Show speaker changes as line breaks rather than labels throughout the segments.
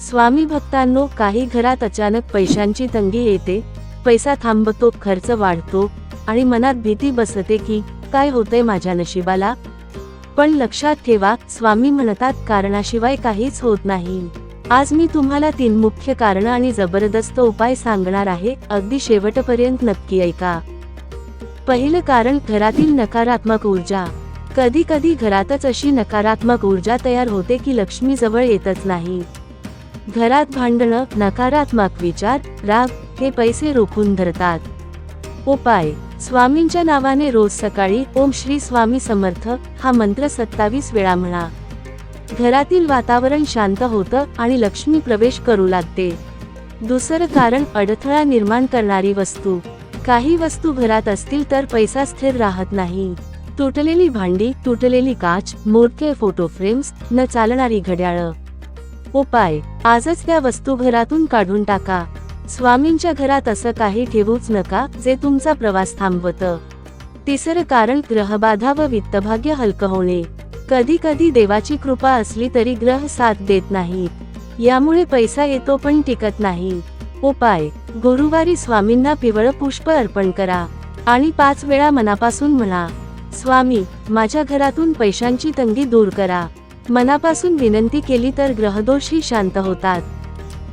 स्वामी भक्तांनो काही घरात अचानक पैशांची तंगी येते पैसा थांबतो खर्च वाढतो आणि मनात भीती बसते की काय होतंय माझ्या नशिबाला? पण लक्षात ठेवा स्वामी म्हणतात कारणाशिवाय काहीच होत नाही. आज मी तुम्हाला तीन मुख्य कारण आणि जबरदस्त उपाय सांगणार आहे अगदी शेवटपर्यंत नक्की ऐका. पहिलं कारण घरातील नकारात्मक ऊर्जा. कधी कधी घरातच अशी नकारात्मक ऊर्जा तयार होते की लक्ष्मी जवळ येतच नाही. घरात भांडणं नकारात्मक विचार राग हे पैसे रोखून धरतात. उपाय. स्वामींच्या नावाने रोज सकाळी ओम श्री स्वामी समर्थ हा मंत्र सत्तावीस वेळा म्हणा. घरातील वातावरण शांत होतं आणि लक्ष्मी प्रवेश करू लागते. दुसरं कारण अडथळा निर्माण करणारी वस्तू. काही वस्तू घरात असतील तर पैसा स्थिर राहत नाही. तुटलेली भांडी तुटलेली काच मोडके फोटो फ्रेम्स न चालणारी घड्याळं. उपाय आजच त्या वस्तू घरातून काढून टाका. स्वामींच्या घरात असं काही ठेवूच नका जे तुमचा प्रवास थांबवत. तिसरं कारण ग्रहबाधा व वित्तभाग्य हलकं होणे. कधी कधी देवाची कृपा असली तरी ग्रह साथ देत नाहीत. यामुळे पैसा येतो पण टिकत नाही. उपाय गुरुवारी स्वामींना पिवळं पुष्प अर्पण करा. आणि पाच वेळा मनापासून म्हणा स्वामी माझ्या घरातून पैशांची तंगी दूर करा. मनापासून विनंती केली तर ग्रहदोषही शांत होतात.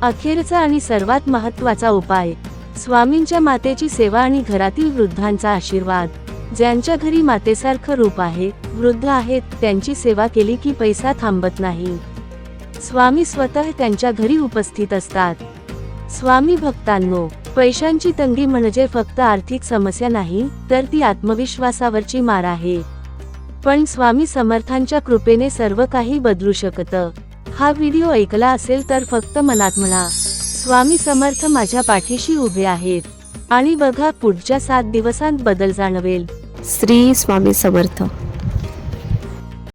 अखेरचा आणि सर्वात महत्त्वाचा उपाय स्वामींच्या मातेची सेवा आणि घरातील वृद्धांचा आशीर्वाद. ज्यांच्या घरी मातेसारखं रूप आहे वृद्ध आहेत त्यांची सेवा केली की पैसा थांबत नाही. स्वामी स्वतः त्यांच्या घरी उपस्थित असतात. स्वामी भक्तांनो पैशांची तंगी म्हणजे फक्त आर्थिक समस्या नाही तर ती आत्मविश्वासावरची मार आहे. पण स्वामी समर्थांच्या कृपेने सर्व काही बदलू शकतं. हा व्हिडिओ ऐकला असेल तर फक्त मनात म्हणा स्वामी समर्थ माझ्या पाठीशी उभे आहेत. आणि बघा पुढच्या सात दिवसांत बदल जाणवेल.
श्री स्वामी समर्थ.